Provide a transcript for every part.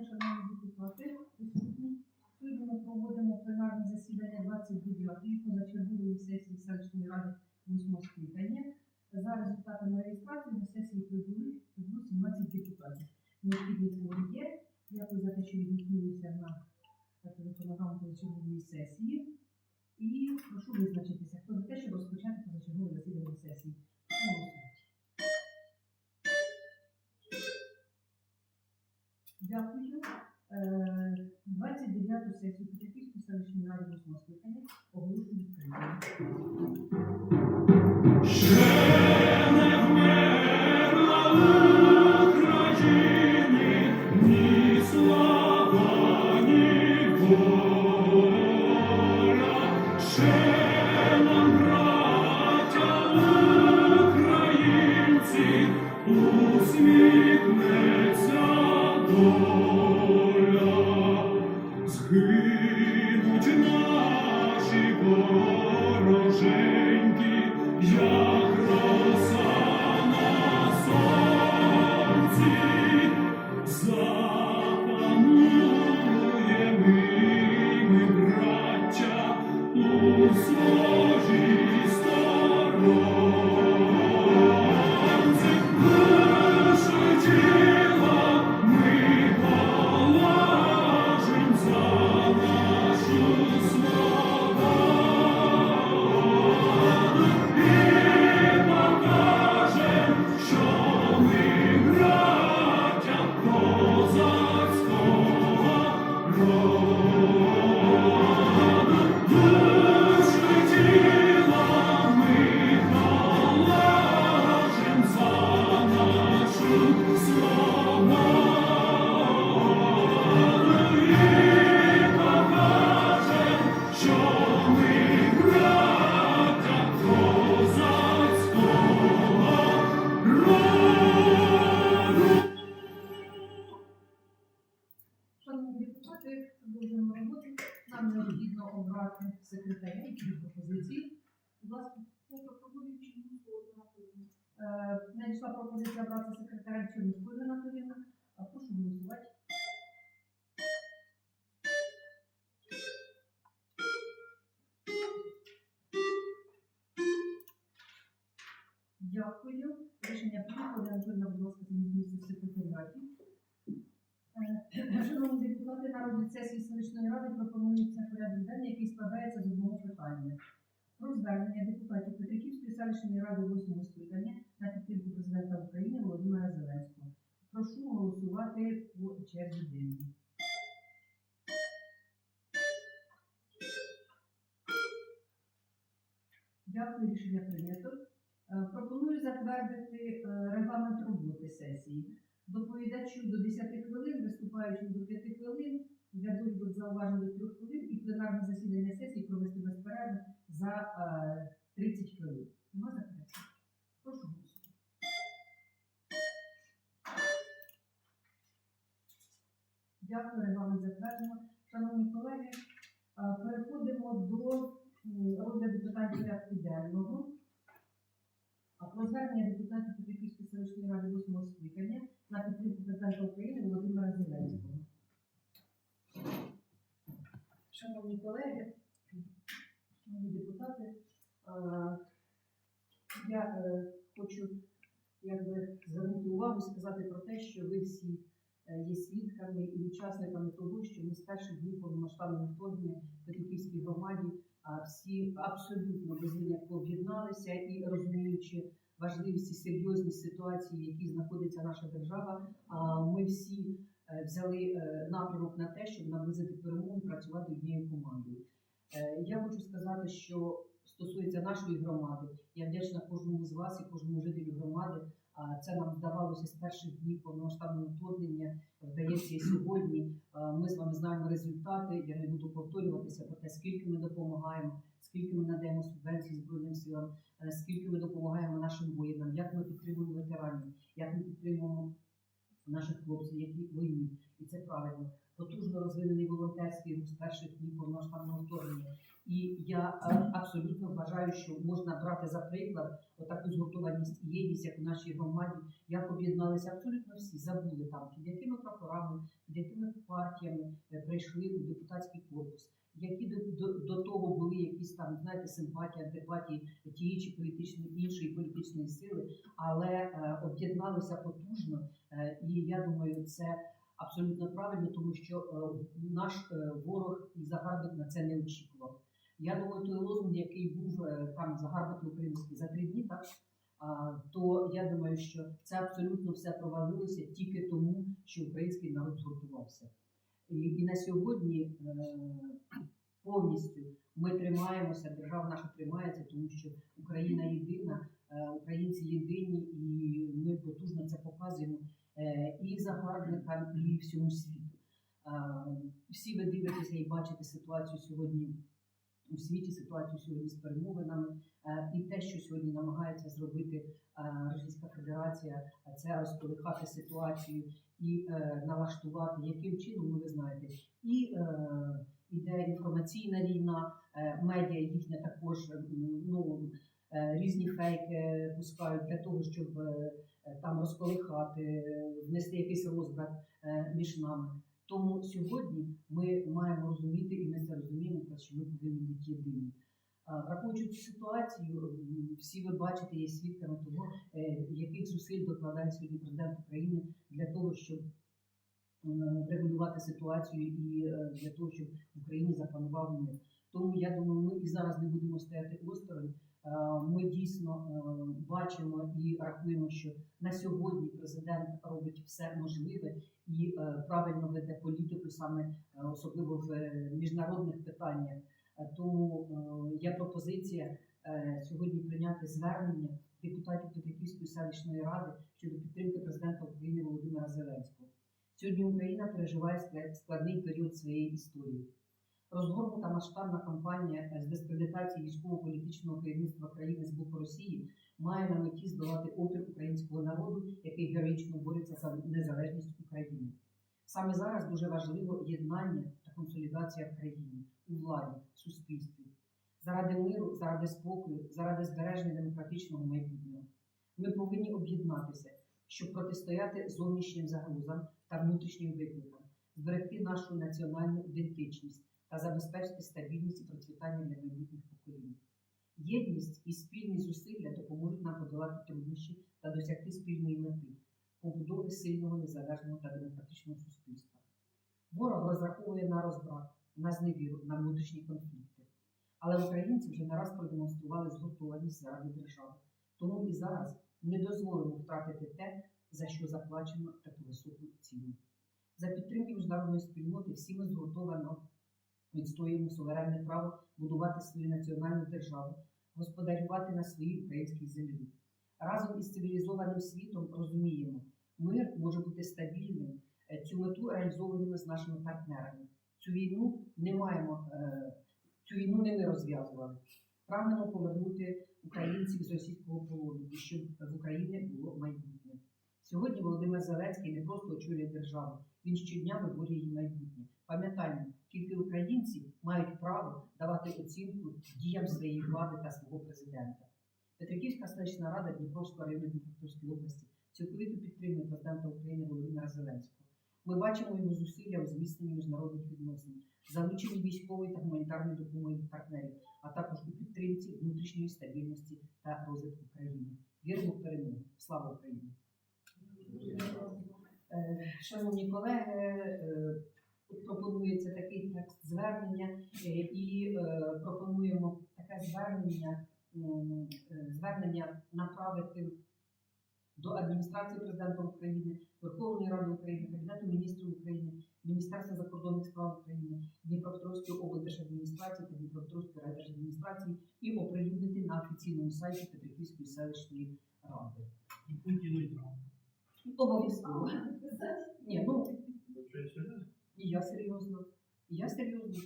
депутати присутні. Сьогодні ми проводимо пленарне засідання 29-ї позачергової сесії селищної ради 8 скликання. За результатами реєстрації на сесії прибули прибуло 17 депутатів. Необхідні твори є. Дякую за те, що відгукнулися на телефонограму позачергової сесії. Депутати, продовжуємо. Нам необхідно обрати секретаря і пропозиції. Будь ласка, по пропозиції Е, надійшла пропозиція обрати секретаря Чернівської питання. Про звернення депутатів Петриківської селищної ради 8 скликання на підтримку президента України Володимира Зеленського. Прошу голосувати по черзі денній. Дякую, рішення прийнято. Е, Пропоную затвердити е, регламент роботи сесії. Доповідачу до 10 хвилин, виступаючим до 5 хвилин, для довідок зауважень до 3 хвилин і пленарне засідання сесії провести безперервно за е, 30 хвилин. Нема заперечень? Прошу голосувати. Дякую, регламент затверджено. Шановні колеги, е, переходимо до розгляду питань порядку денного. Про звернення депутатів Петриківської селищної ради 8 скликання на підтримку президента України Володимира Зеленського. Шановні колеги, е, я е, хочу якби, звернути увагу і сказати про те, що ви всі е, є свідками і учасниками того, що ми з перших днів повномасштабного вторгнення в Петриківській громаді всі абсолютно без винятку об'єдналися і розуміючи важливість і серйозність ситуації, в якій знаходиться наша держава, ми всі е, взяли напрямок на те, щоб наблизити перемогу і працювати однією командою. Я хочу сказати, що стосується нашої громади, я вдячна кожному з вас і кожному жителю громади. Це нам вдавалося з перших днів повномасштабного вторгнення. Вдається і сьогодні. Ми з вами знаємо результати. Я не буду повторюватися про те, скільки ми допомагаємо, скільки ми надаємо субвенцій Збройним силам, е, скільки ми допомагаємо нашим воїнам, як ми підтримуємо ветеранів, як ми підтримуємо наших хлопців, які воюють, і це правильно. потужно розвинений волонтерський рух з перших днів повномасштабного вторгнення. І я е, абсолютно вважаю, що можна брати за приклад отаку згуртованість і єдність, як у нашій громаді, як об'єдналися абсолютно всі, забули там, під якими прапорами, під якими партіями е, прийшли у депутатський корпус. Які до, до, до того були якісь там, знаєте, симпатії, антипатії тієї чи політичної іншої політичної сили, але е, об'єдналися потужно, е, і я думаю, це абсолютно правильно, тому що е, наш ворог і загарбник на це не очікував. Я думаю, той лозунг, який був е, там загарбник український за три дні, так то я думаю, що це абсолютно все провалилося тільки тому, що український народ згуртувався. І, і на сьогодні е, повністю ми тримаємося, держава наша тримається, тому що Україна єдина, е, українці єдині, і ми потужно це показуємо і загарбникам, і всьому світу. Всі ви дивитеся і бачите ситуацію сьогодні у світі, ситуацію сьогодні з перемовинами, е, і те, що сьогодні намагається зробити е, Російська Федерація, це розколихати ситуацію і е, налаштувати, яким чином, ну ви знаєте, і іде інформаційна війна, медіа їхня також ну, різні фейки пускають для того, щоб там розколихати, внести якийсь розбрат між нами. Тому сьогодні ми маємо розуміти, і ми це розуміємо, що ми повинні бути єдині. Враховуючи цю ситуацію, всі ви бачите, є свідками того, е, яких зусиль докладає сьогодні президент України для того, щоб м, врегулювати ситуацію і е, для того, щоб в Україні запанував мир. Тому я думаю, ми і зараз не будемо стояти осторонь. Е, Ми дійсно е, бачимо і рахуємо, що на сьогодні президент робить все можливе і е, правильно веде політику саме особливо в міжнародних питаннях. Тому є пропозиція сьогодні прийняти звернення депутатів Петриківської селищної ради щодо підтримки президента України Володимира Зеленського. Сьогодні Україна переживає склад- складний період своєї історії. Розгорнута масштабна кампанія е, з дискредитації військово-політичного керівництва країни з боку Росії має на меті здолати опір українського народу, який героїчно бореться за незалежність України. Саме зараз дуже важливо єднання та консолідація в країні, у владі, в суспільстві. Заради миру, заради спокою, заради збереження демократичного майбутнього. Ми повинні об'єднатися, щоб протистояти зовнішнім загрозам та внутрішнім викликам, зберегти нашу національну ідентичність та забезпечити стабільність і процвітання для майбутніх поколінь. Єдність і спільні зусилля допоможуть нам подолати труднощі та досягти спільної мети побудови сильного, незалежного та демократичного суспільства. Ворог розраховує на розбрат, на зневіру, на внутрішні конфлікти. Але українці вже не раз продемонстрували згуртованість заради держави. Тому і зараз не дозволимо втратити те, за що заплачено таку високу ціну. За підтримки міжнародної спільноти всі ми згуртовано відстоюємо суверенне право будувати свою національну державу, господарювати на своїй українській землі. Разом із цивілізованим світом розуміємо, мир може бути стабільним. Е, Цю мету реалізовуємо з нашими партнерами. Цю війну не маємо, е, цю війну не ми розв'язували. Прагнемо повернути українців з російського полону щоб в Україні було майбутнє. Сьогодні Володимир Зеленський не просто очолює державу, він щодня виборює її майбутнє. Пам'ятаємо, тільки українці мають право давати оцінку діям своєї влади та свого президента. Петриківська селищна рада Дніпровського району Дніпропетровської області цілковито підтримує президента України Володимира Зеленського. Ми бачимо його зусилля у зміцненні міжнародних відносин, залученні військової та гуманітарної допомоги партнерів, а також у підтримці внутрішньої стабільності та розвитку країни. Віримо в перемогу. Слава Україні! Е, Шановні колеги, е, пропонується такий текст звернення е, і пропонуємо таке звернення, звернення направити до адміністрації президента України, Верховної Ради України, Кабінету міністрів України, Міністерства закордонних справ України, Дніпропетровської облдержадміністрації та Дніпропетровської райдержадміністрації і оприлюднити на офіційному сайті Петриківської селищної ради. Обов'язково. Ні, ну і я серйозно. І я серйозно.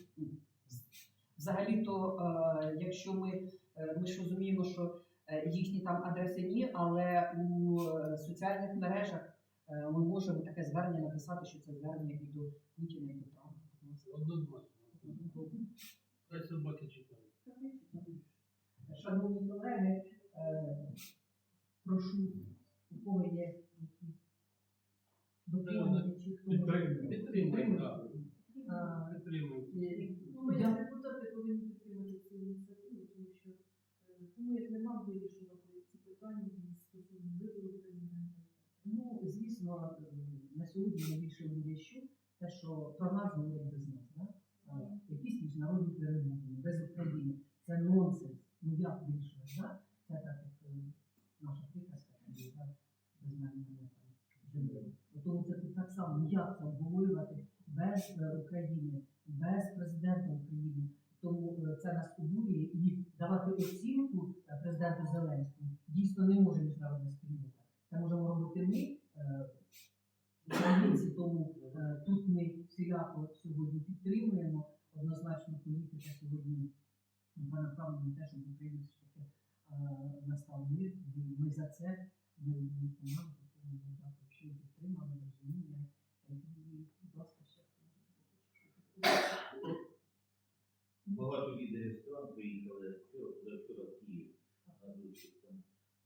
Взагалі-то, е, якщо ми, е, ми ж розуміємо, що е, їхні там адреси ні, але у соціальних мережах ми можемо таке звернення написати, що це звернення і до Путіна, і до Трампа. Однозначно. Шановні колеги, прошу, у кого є Підтримуємо. Так. А, Підтримуємо. і- Ну, Я- як депутати повинні підтримати цю ініціативу, тому що е, ну, як не нам вирішувати ці питання стосовно вибору президента. Ну, звісно, е, на сьогодні найбільше буде що те, що про нас говорять без нас. Да? Якісь міжнародні перемовини без України. Це нонсенс. Ну як вирішувати, да? Це так, як е, наша приказка, там, є, да? без мене мене там живе. Тому це тут так само, ну як це обговорювати без е, України, без президента України. Тому е, це нас обурює і давати оцінку е, президенту Зеленському дійсно не може міжнародна спільнота. Це можемо робити ми, е, українці, тому е, тут ми всіляко сьогодні підтримуємо. Однозначно політика сьогодні направлена на те, щоб Україна все таки е, настав мир. Ми за це, ми ми команду, тому ми дякую, що підтримали, розуміння. І, будь ласка, ще. Багато лідерів стран приїхали вчора, позавчора в Київ на зустріч там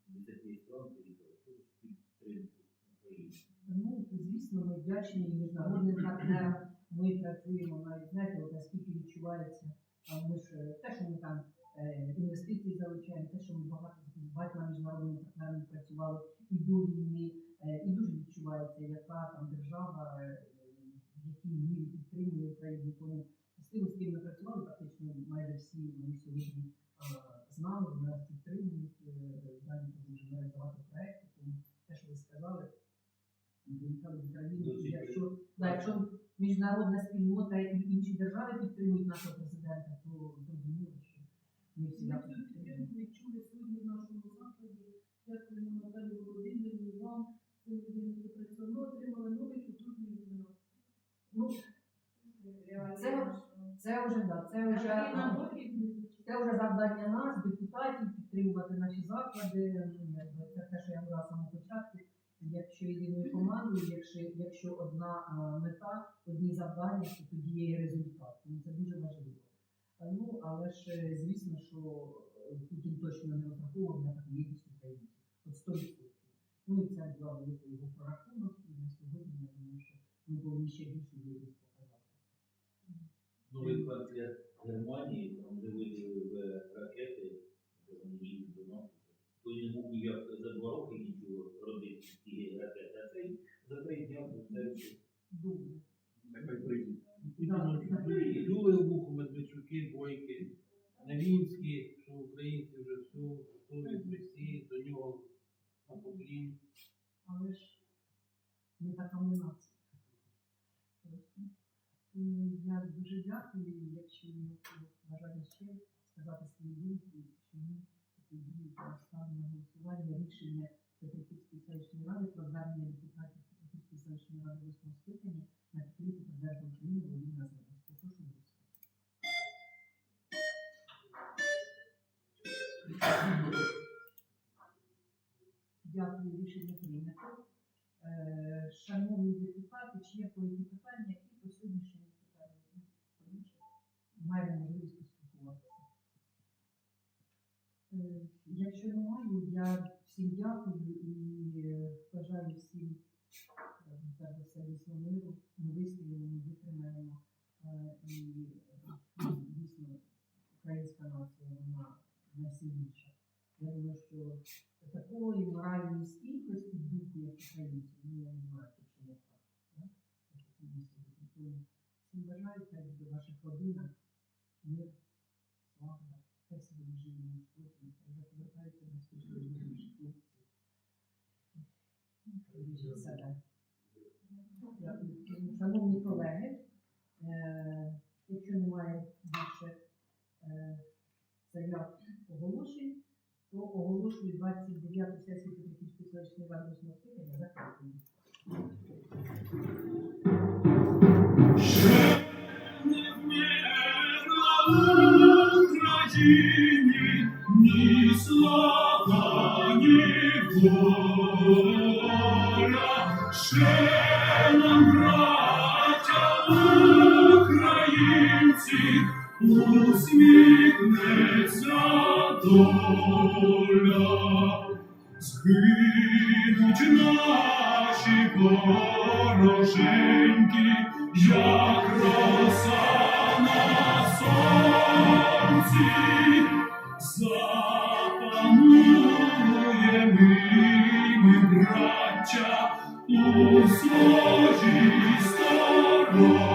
10 стран приїхали через підтримку України. Звісно, ми вдячні і міжнародним партнерам. Ми працюємо навіть, знаєте, от наскільки відчувається, а ми ж е, те, що ми там е, інвестиції залучаємо, те, що ми багато з багатьма міжнародними партнерами працювали і до війни, е, і дуже відчувається, яка там держава, в якій мірі підтримує Україну. Тому з тим, з ким ми працювали, практично майже всі вони сьогодні з нами, нас підтримують, далі продовжуємо реалізувати проекти. Тому те, що ви сказали, виїхали в Україну, Досить якщо, якщо міжнародна спільнота і інші держави підтримують нашого президента, то зрозуміло, що ми всі Ми відчули сьогодні в нашому закладі. Дякуємо Наталі Володимирівні, вам, цим людям, які працювали. Ми отримали новий потужний інтернет. Ну, це, це вже да, це вже це вже завдання нас, депутатів, підтримувати наші заклади. Ну, якби Це те, що я говорила з самого початку. Якщо єдиною командою, якщо, якщо одна а, мета, одні завдання, то тоді є результат. Тому це дуже важливо. Ну, але ж е, звісно, що е, Путін точно не розраховував на таку єдність українців. От 100%. Ну і це була велика його прорахунок, і на сьогодні я думаю, що ми повинні ще більшу єдність показати. Новий канцлер Германії там вже виділив е, ракети, де вони їдуть до. Той не мог ніяк за два роки нічого робити з цієї ракети, а цей за три дня вже все все. Добре. Нехай прийде. Да, да. Дули у вуху Медведчуки, Бойки, Новінські, що українці вже все готові прийти до нього на поклін. але ж не така нація. Я дуже дякую, якщо є бажання ще сказати свою думку, що ми тоді ставимо на голосування рішення Петриківської селищної ради про звернення депутатів Петриківської селищної ради восьмого скликання на підтримку президента України Володимира Зеленського. Прошу голосувати. Дякую, рішення прийнято. Е, Шановні депутати, чи є які питання, які по сьогоднішньому питанню? Маємо можливість поспілкуватися. Е, Якщо немає, я всім дякую і е, бажаю всім дійсно миру. Ми вистоїмо, ми витримаємо. І дійсно українська нація, вона найсильніша. Я думаю, що такої моральної стійкості духу, як українців, ну я не знаю, що не так. да? Як такі дійсно духи. Тому всім бажаю, хай буде в ваших родинах мир, слава, хай все буде живі і спокій, хай вже повертаються до служби до наших хлопців. Бережіть себе. Дякую. Шановні колеги, е, якщо немає більше е, заяв оголошень, то оголошую 29 сесію Петриківської селищної ради скликання українці, усміхнеться доля. Згинуть наші вороженьки, як роса на сонці, запануємо ми, браття, у своїй сторонці.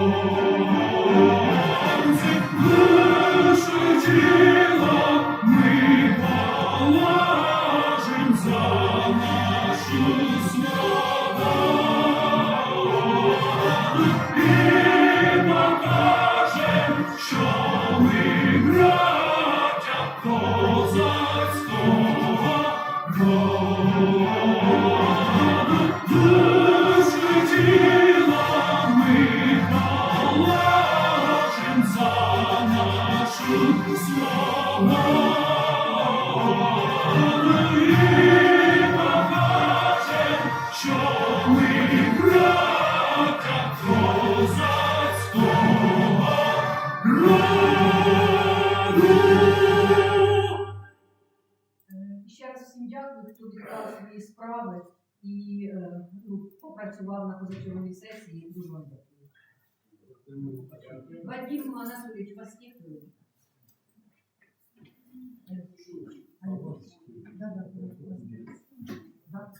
Ну, попрацював на позачерговій сесії. Дуже вам дякую. Вадим Анатолійович, у вас є хвилин? Да.